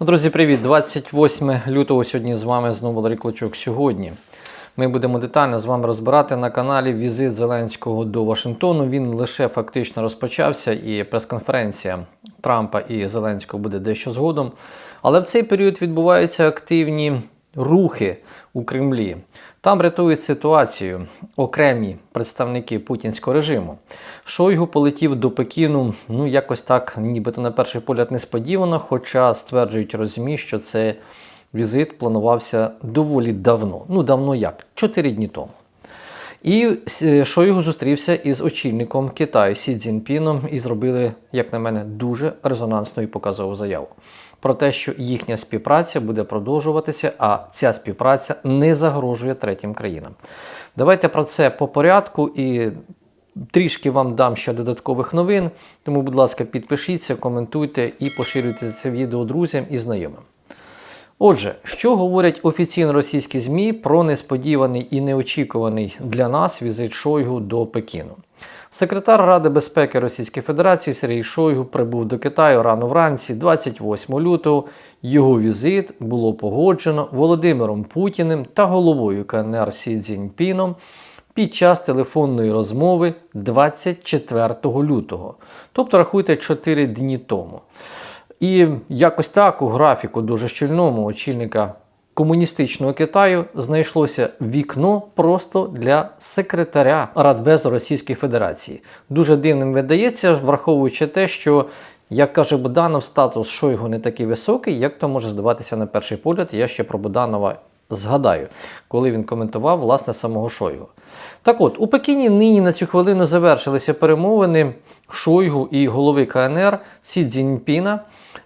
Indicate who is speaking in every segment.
Speaker 1: Ну, Друзі, привіт! 28 лютого сьогодні з вами знову Ларі Клочок. Сьогодні ми будемо детально з вами розбирати на каналі візит Зеленського до Вашингтону. Він лише фактично розпочався, і прес-конференція Трампа і Зеленського буде дещо згодом. Але в цей період відбуваються активні рухи у Кремлі. Там рятують ситуацію окремі представники путінського режиму. Шойгу полетів до Пекіну, ну якось так, нібито на перший погляд несподівано, хоча стверджують розмі, що це візит планувався доволі давно. Ну, давно як? Чотири дні тому. І е, Шойгу зустрівся із очільником Китаю Сі Цзіньпіном і зробили, як на мене, дуже резонансну і показову заяву про те, що їхня співпраця буде продовжуватися, а ця співпраця не загрожує третім країнам. Давайте про це по порядку і трішки вам дам ще додаткових новин. Тому, будь ласка, підпишіться, коментуйте і поширюйте це відео друзям і знайомим. Отже, що говорять офіційно російські ЗМІ про несподіваний і неочікуваний для нас візит Шойгу до Пекіну? Секретар Ради безпеки Російської Федерації Сергій Шойгу прибув до Китаю рано вранці, 28 лютого. Його візит було погоджено Володимиром Путіним та головою КНР Сі Цзіньпіном під час телефонної розмови 24 лютого. Тобто, рахуйте 4 дні тому. І якось так у графіку дуже щільному очільника комуністичного Китаю знайшлося вікно просто для секретаря Радбезу Російської Федерації. Дуже дивним видається, враховуючи те, що, як каже Буданов, статус Шойгу не такий високий, як то може здаватися на перший погляд. Я ще про Буданова згадаю, коли він коментував власне самого Шойгу. Так от, у Пекіні нині на цю хвилину завершилися перемовини Шойгу і голови КНР Сі Цзіньпіна,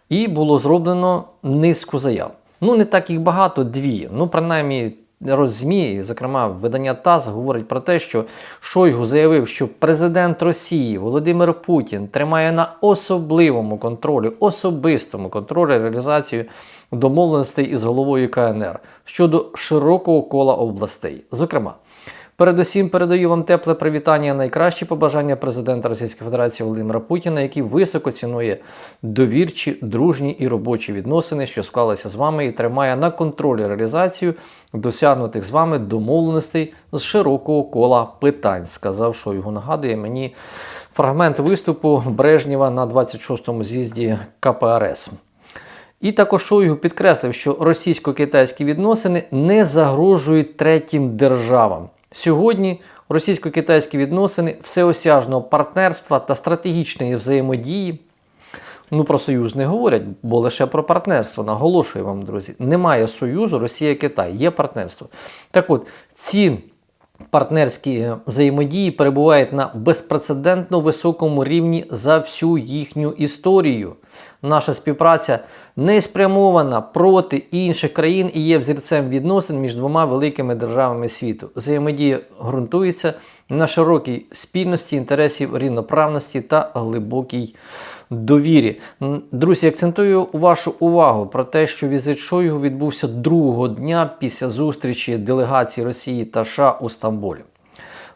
Speaker 1: і було зроблено низку заяв. Ну, не так їх багато, дві. Ну, принаймні, роззмі, зокрема, видання ТАСС говорить про те, що Шойгу заявив, що президент Росії Володимир Путін тримає на особливому контролі, особистому контролі реалізацію домовленостей із головою КНР щодо широкого кола областей. Зокрема, Передусім передаю вам тепле привітання, найкращі побажання президента Російської Федерації Володимира Путіна, який високо цінує довірчі, дружні і робочі відносини, що склалися з вами, і тримає на контролі реалізацію досягнутих з вами домовленостей з широкого кола питань. Сказав, що його нагадує мені фрагмент виступу Брежнєва на 26-му з'їзді КПРС. І також Шойгу підкреслив, що російсько-китайські відносини не загрожують третім державам. Сьогодні російсько-китайські відносини всеосяжного партнерства та стратегічної взаємодії. Ну, про союз не говорять, бо лише про партнерство. Наголошую вам, друзі. Немає союзу Росія-Китай, є партнерство. Так от, ці партнерські взаємодії перебувають на безпрецедентно високому рівні за всю їхню історію. Наша співпраця не спрямована проти інших країн і є взірцем відносин між двома великими державами світу. Взаємодія ґрунтується на широкій спільності інтересів рівноправності та глибокій довірі. Друзі, акцентую вашу увагу про те, що візит Шойгу відбувся другого дня після зустрічі делегації Росії та США у Стамбулі.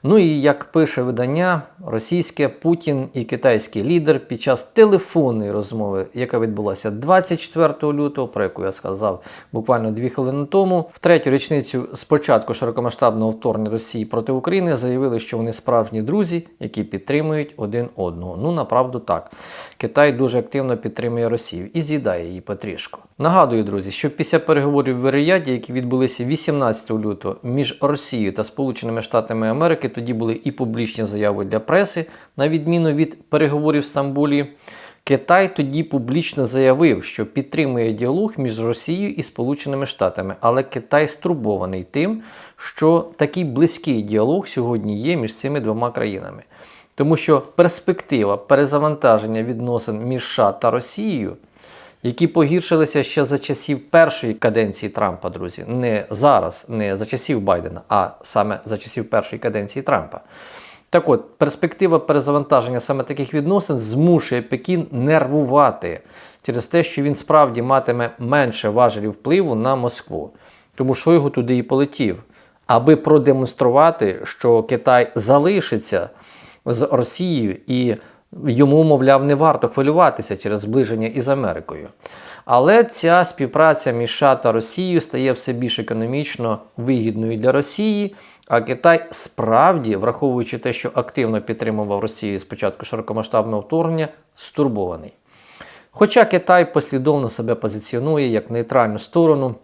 Speaker 1: Ну і як пише видання, російське Путін і китайський лідер під час телефонної розмови, яка відбулася 24 лютого, про яку я сказав буквально дві хвилини тому, в третю річницю з початку широкомасштабного вторгнення Росії проти України заявили, що вони справжні друзі, які підтримують один одного. Ну направду так. Китай дуже активно підтримує Росію і з'їдає її потрішку. Нагадую, друзі, що після переговорів в Рияді, які відбулися 18 лютого між Росією та Сполученими Штатами Америки, тоді були і публічні заяви для преси, на відміну від переговорів в Стамбулі. Китай тоді публічно заявив, що підтримує діалог між Росією і Сполученими Штатами, але Китай стурбований тим, що такий близький діалог сьогодні є між цими двома країнами. Тому що перспектива перезавантаження відносин між США та Росією, які погіршилися ще за часів першої каденції Трампа, друзі, не зараз, не за часів Байдена, а саме за часів першої каденції Трампа. Так от, перспектива перезавантаження саме таких відносин змушує Пекін нервувати через те, що він справді матиме менше важелів впливу на Москву. Тому Шойгу туди і полетів, аби продемонструвати, що Китай залишиться з Росією і йому, мовляв, не варто хвилюватися через зближення із Америкою. Але ця співпраця між США та Росією стає все більш економічно вигідною для Росії. А Китай справді, враховуючи те, що активно підтримував Росію з початку широкомасштабного вторгнення, стурбований. Хоча Китай послідовно себе позиціонує як нейтральну сторону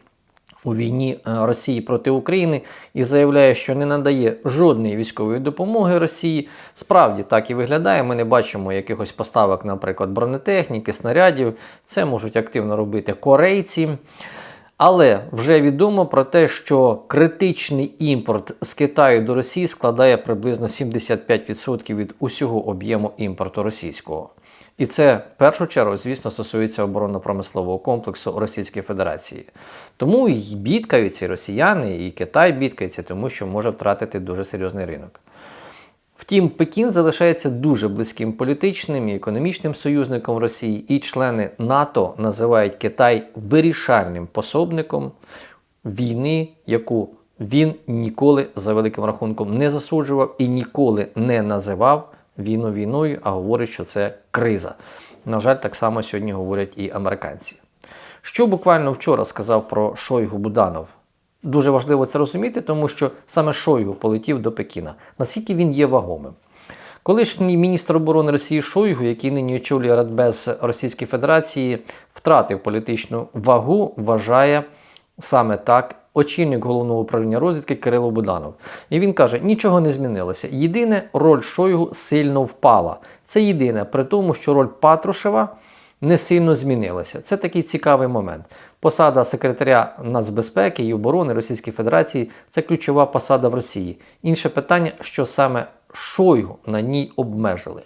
Speaker 1: у війні е, Росії проти України і заявляє, що не надає жодної військової допомоги Росії, справді так і виглядає. Ми не бачимо якихось поставок, наприклад, бронетехніки, снарядів. Це можуть активно робити корейці. Але вже відомо про те, що критичний імпорт з Китаю до Росії складає приблизно 75% від усього об'єму імпорту російського. І це в першу чергу, звісно, стосується оборонно-промислового комплексу Російської Федерації. Тому і бідкаються і росіяни, і Китай бідкається, тому що може втратити дуже серйозний ринок. Втім, Пекін залишається дуже близьким політичним і економічним союзником Росії, і члени НАТО називають Китай вирішальним пособником війни, яку він ніколи за великим рахунком не засуджував і ніколи не називав війну війною, а говорить, що це криза. На жаль, так само сьогодні говорять і американці. Що буквально вчора сказав про Шойгу Буданов? Дуже важливо це розуміти, тому що саме Шойгу полетів до Пекіна. Наскільки він є вагомим? Колишній міністр оборони Росії Шойгу, який нині очолює Радбез Російської Федерації, втратив політичну вагу, вважає саме так очільник головного управління розвідки Кирило Буданов. І він каже: нічого не змінилося. Єдине, роль Шойгу сильно впала. Це єдине, при тому, що роль Патрушева не сильно змінилася. Це такий цікавий момент. Посада секретаря нацбезпеки і оборони Російської Федерації це ключова посада в Росії. Інше питання, що саме Шойгу на ній обмежили.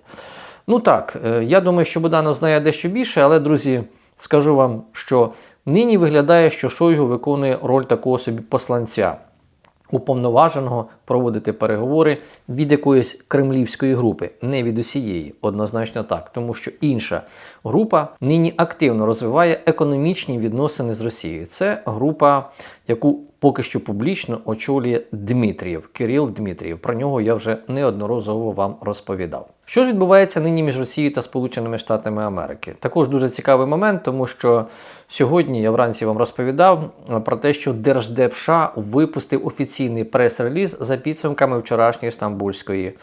Speaker 1: Ну так, е, я думаю, що Буданов знає дещо більше, але, друзі, скажу вам, що нині виглядає, що Шойгу виконує роль такого собі посланця. Уповноваженого проводити переговори від якоїсь кремлівської групи, не від усієї, однозначно так, тому що інша група нині активно розвиває економічні відносини з Росією. Це група, яку поки що публічно очолює Дмитрієв, Кирил Дмитрієв. Про нього я вже неодноразово вам розповідав. Що ж відбувається нині між Росією та Сполученими Штатами Америки? Також дуже цікавий момент, тому що сьогодні я вранці вам розповідав про те, що Держдеп США випустив офіційний прес-реліз за підсумками вчорашньої стамбульської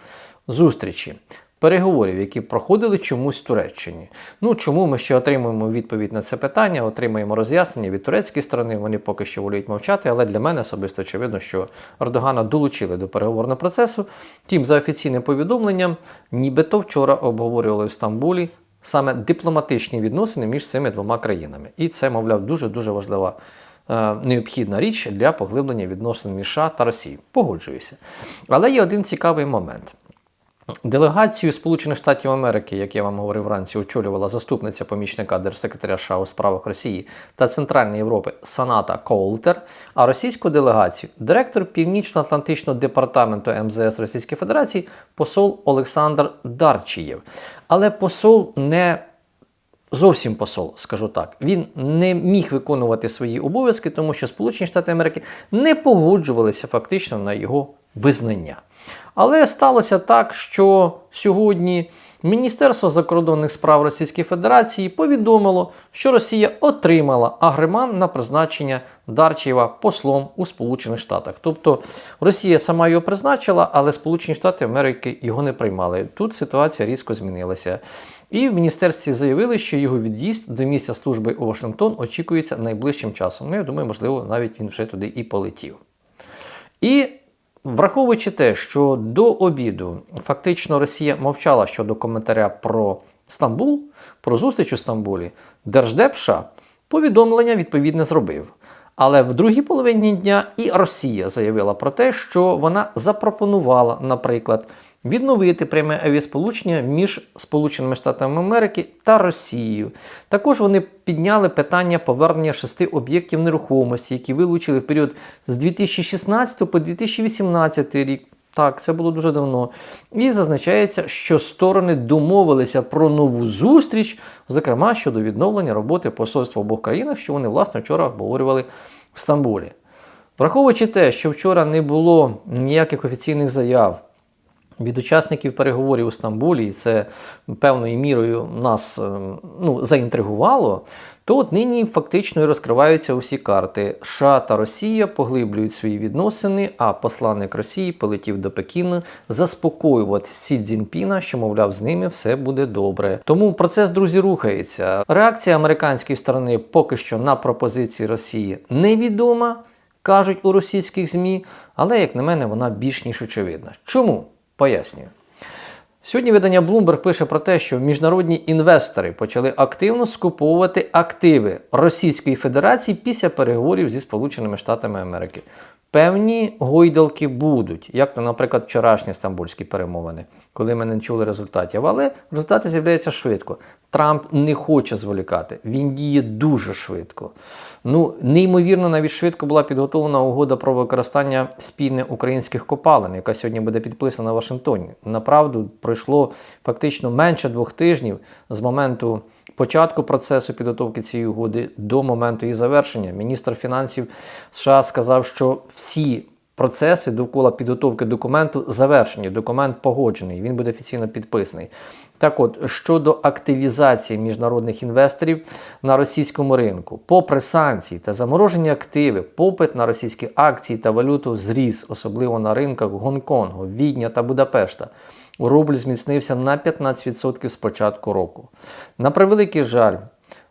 Speaker 1: зустрічі. Переговорів, які проходили чомусь в Туреччині. Ну чому ми ще отримуємо відповідь на це питання, отримаємо роз'яснення від турецької сторони. Вони поки що воліють мовчати, але для мене особисто очевидно, що Ердогана долучили до переговорного процесу. Тим, за офіційним повідомленням, нібито вчора обговорювали в Стамбулі саме дипломатичні відносини між цими двома країнами. І це, мовляв, дуже дуже важлива. е, Необхідна річ для поглиблення відносин між США та Росією. Погоджуюся. Але є один цікавий момент. Делегацію Сполучених Штатів Америки, як я вам говорив вранці, очолювала заступниця помічника держсекретаря США у справах Росії та Центральної Європи Саната Коултер, а російську делегацію директор Північно-Атлантичного департаменту МЗС Російської Федерації посол Олександр Дарчієв. Але посол не Зовсім посол, скажу так, він не міг виконувати свої обов'язки, тому що Сполучені Штати Америки не погоджувалися фактично на його визнання. Але сталося так, що сьогодні Міністерство закордонних справ Російської Федерації повідомило, що Росія отримала агреман на призначення Дарчєва послом у Сполучених Штатах. Тобто Росія сама його призначила, але Сполучені Штати Америки його не приймали. Тут ситуація різко змінилася. І в міністерстві заявили, що його від'їзд до місця служби у Вашингтон очікується найближчим часом. Ну, я думаю, можливо, навіть він вже туди і полетів. І враховуючи те, що до обіду фактично Росія мовчала щодо коментаря про Стамбул, про зустріч у Стамбулі, Держдеп США повідомлення відповідне зробив. Але в другій половині дня і Росія заявила про те, що вона запропонувала, наприклад, відновити пряме авіасполучення між Сполученими Штатами Америки та Росією. Також вони підняли питання повернення шести об'єктів нерухомості, які вилучили в період з 2016 по 2018 рік. Так, це було дуже давно. І зазначається, що сторони домовилися про нову зустріч, зокрема щодо відновлення роботи посольства обох країнах, що вони, власне, вчора обговорювали в Стамбулі. Враховуючи те, що вчора не було ніяких офіційних заяв від учасників переговорів у Стамбулі, і це певною мірою нас е, ну, заінтригувало, то от нині фактично розкриваються усі карти. США та Росія поглиблюють свої відносини, а посланник Росії полетів до Пекіну заспокоювати Сі Цзіньпіна, що, мовляв, з ними все буде добре. Тому процес, друзі, рухається. Реакція американської сторони поки що на пропозиції Росії невідома, кажуть у російських ЗМІ, але, як на мене, вона більш ніж очевидна. Чому? Пояснюю. Сьогодні видання Bloomberg пише про те, що міжнародні інвестори почали активно скуповувати активи Російської Федерації після переговорів зі Сполученими Штатами Америки. Певні гойдалки будуть, як наприклад, вчорашні стамбульські перемовини, коли ми не чули результатів. Але результати з'являються швидко. Трамп не хоче зволікати, він діє дуже швидко. Ну, неймовірно, навіть швидко була підготовлена угода про використання спільне українських копалин, яка сьогодні буде підписана в Вашингтоні. Направду пройшло фактично менше двох тижнів з моменту початку процесу підготовки цієї угоди до моменту її завершення. Міністр фінансів США сказав, що всі процеси довкола підготовки документу завершені. Документ погоджений, він буде офіційно підписаний. Так от, щодо активізації міжнародних інвесторів на російському ринку, попри санкції та заморожені активи, попит на російські акції та валюту зріс, особливо на ринках Гонконгу, Відня та Будапешта. Рубль зміцнився на 15% з початку року. На превеликий жаль,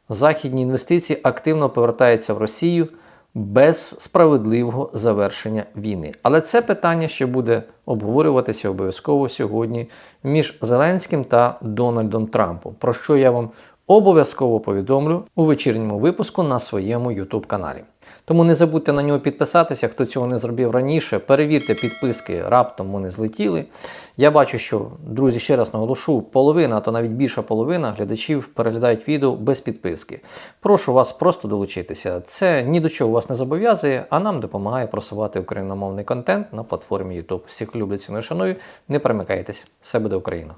Speaker 1: західні інвестиції активно повертаються в Росію без справедливого завершення війни. Але це питання ще буде обговорюватися обов'язково сьогодні між Зеленським та Дональдом Трампом, про що я вам обов'язково повідомлю у вечірньому випуску на своєму YouTube каналі. Тому не забудьте на нього підписатися, хто цього не зробив раніше. Перевірте підписки, раптом вони злетіли. Я бачу, що, друзі, ще раз наголошу, половина, а то навіть більша половина глядачів переглядають відео без підписки. Прошу вас просто долучитися. Це ні до чого вас не зобов'язує, а нам допомагає просувати україномовний контент на платформі YouTube. Всіх люблю, ціную, шаную. Не перемикайтесь. Все буде Україна!